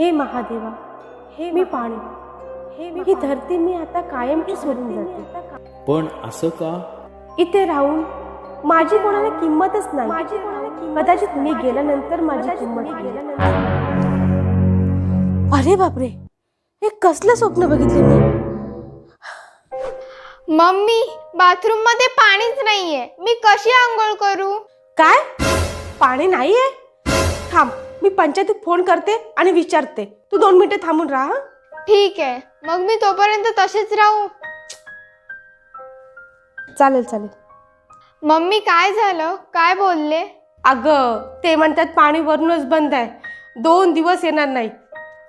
हे महादेवा हे मी पाणी हे ही धरती मी आता कायमची सोडून जाते पण असं का? इथे राहून माझी कोणाला किंमतच नाही. कदाचित मी गेल्यानंतर माझी किंमत गेल्यानंतर अरे बापरे हे कसलं स्वप्न बघितले मी? मम्मी बाथरूममध्ये पाणीच नाहीये. मी कशी आंघोळ करू? काय? पाणी नाहीये? थांब. मी पंचायतीत फोन करते आणि विचारते. तू दोन मिनिटं थांबून राहा? ठीक आहे. मग मी तोपर्यंत तसेच राहू. चालेल चालेल. मम्मी काय झालं? काय बोलले? अगं ते म्हणतात पाणी वरूनच बंद आहे. दोन दिवस येणार नाही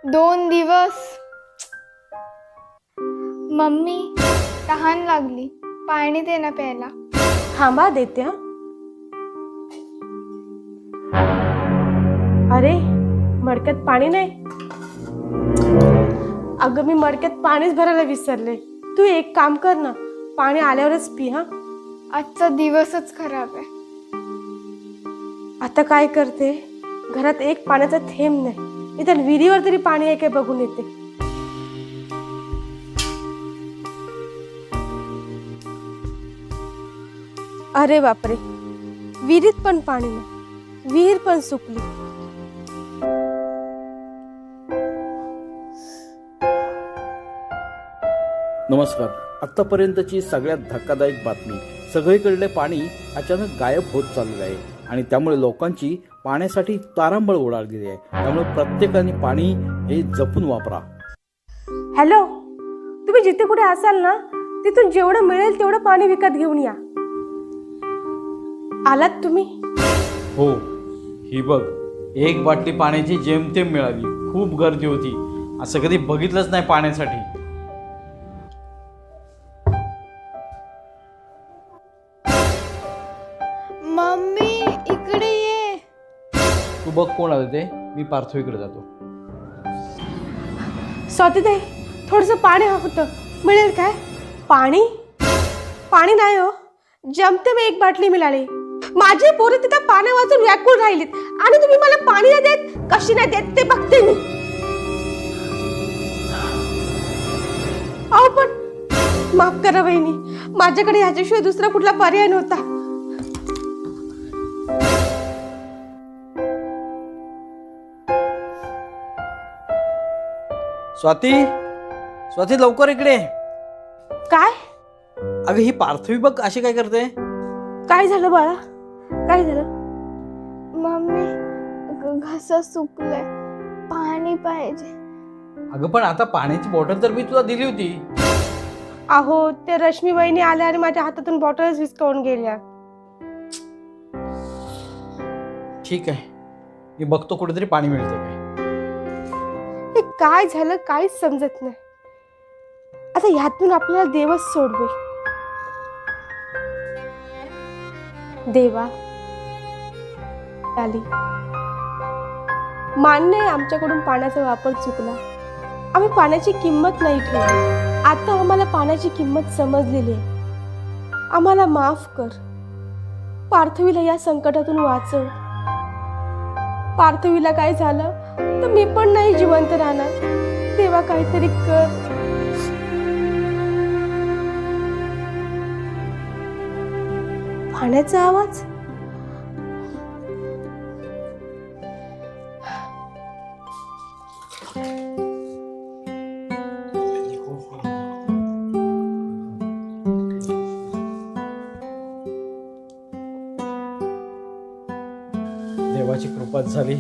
दोन दिवस? मम्मी तहान लागली. पाणी दे ना प्यायला. थांबा देते हा. अरे मडक्यात पाणी नाही? अगं मी मडक्यात पाणीच भरायला विसरले. तू एक काम कर ना पाणी आल्यावरच पी हा. आजचा दिवसच खराब आहे. आता काय करते? घरात एक पाण्याचा थेंब नाही. निदान विहिरीवर तरी पाणी आहे काय बघून येते? अरे बापरे विहिरीत पण पाणी नाही. विहीर पण सुकली. नमस्कार. आत्तापर्यंतची सगळ्यात धक्कादायक बातमी. सगळीकडले पाणी अचानक गायब होत चाललेलं आहे आणि त्यामुळे लोकांची पाण्यासाठी तारांबळ उडालेली आहे. त्यामुळे प्रत्येकाने पाणी हे जपून वापरा. हॅलो तुम्ही जिथे कुठे असाल ना तिथून जेवढं मिळेल तेवढं पाणी विकत घेऊन या. आलात तुम्ही? हो ही बघ एक बाटली पाण्याची जेमतेम मिळाली. खूप गर्दी होती. असं कधी बघितलंच नाही पाण्यासाठी. मम्मी इकडे ये. तू बघ कोण आलं ते. मी पार्थवीकडे जातो. स्वातीताई थोडंसं पाणी हवं होतं. मिळेल काय? पाणी? पाणी नाही हो. जमते मी एक बाटली मिळाली. माझे पोरं तिथं पाण्या वाचून व्याकुळ राहिलीत. आणि तुम्ही मला पाणी नाही देत? कशी नाही देत? ते बघते मी. अहो पण माफ करा बहिणी माझ्याकडे ह्याच्याशिवाय दुसरा कुठला पर्याय नव्हता. स्वाती? स्वाती लवकर इकडे. काय? अगं ही पार्थवी बघ अशी काय करते? काय झालं बाळा? काय झालं? मम्मी घसा सुकलाय. पाणी पाहिजे. अगं पण आता पाण्याची बॉटल तर मी तुला दिली होती. अहो त्या रश्मी वहिनी आल्या आणि माझ्या हातातून बॉटल्स विस्कवून गेल्या. ठीक आहे. मी बघतो कुठेतरी पाणी मिळते काय झालं काहीच समजत नाही. आता ह्यातून आपल्याला देवच सोडवे. देवा आली मान्य आहे आमच्याकडून पाण्याचा वापर चुकला. आम्ही पाण्याची किंमत नाही ठेवली. आता आम्हाला पाण्याची किंमत समजलेली आहे. आम्हाला माफ कर. पार्थवीला या संकटातून वाचव. पार्थवीला काय झालं? तर मी पण नाही जिवंत राहणार. तेव्हा काहीतरी कर. पाण्याचा आवाज? देवाची कृपा झाली.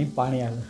आणि पाणी आलं